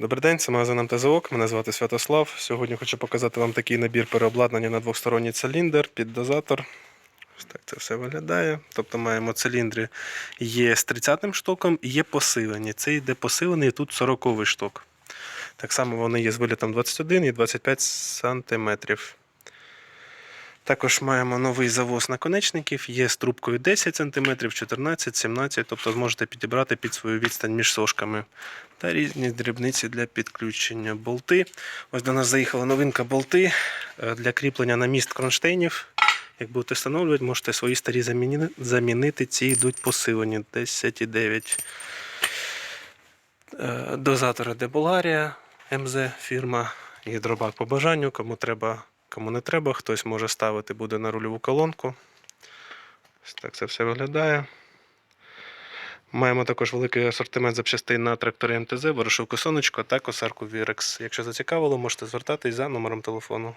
Добрий день, це магазин МТЗОК. Мене звати Святослав. Сьогодні хочу показати вам такий набір переобладнання на двохсторонній циліндр під дозатор. Ось так це все виглядає. Тобто маємо циліндри є з 30-м штоком і є посилені. Це йде посилений, тут 40 шток. Так само вони є з вилітом 21 і 25 см. Також маємо новий завоз наконечників, є з трубкою 10 см, 14, 17 тобто зможете підібрати під свою відстань між сошками. Та різні дрібниці для підключення. Болти. Ось до нас заїхала новинка болти е, для кріплення на міст кронштейнів. Як будете встановлювати, можете свої старі заміни- замінити. Ці йдуть посилені 10,9. Е, Дозатори де Болгарія, МЗ фірма, гідробак по бажанню. Кому треба, кому не треба, хтось може ставити буде на рульову колонку. Ось так це все виглядає. Маємо також великий асортимент запчастин на тракторі МТЗ, ворошилку сонечко та косарку Вірекс. Якщо зацікавило, можете звертатись за номером телефону.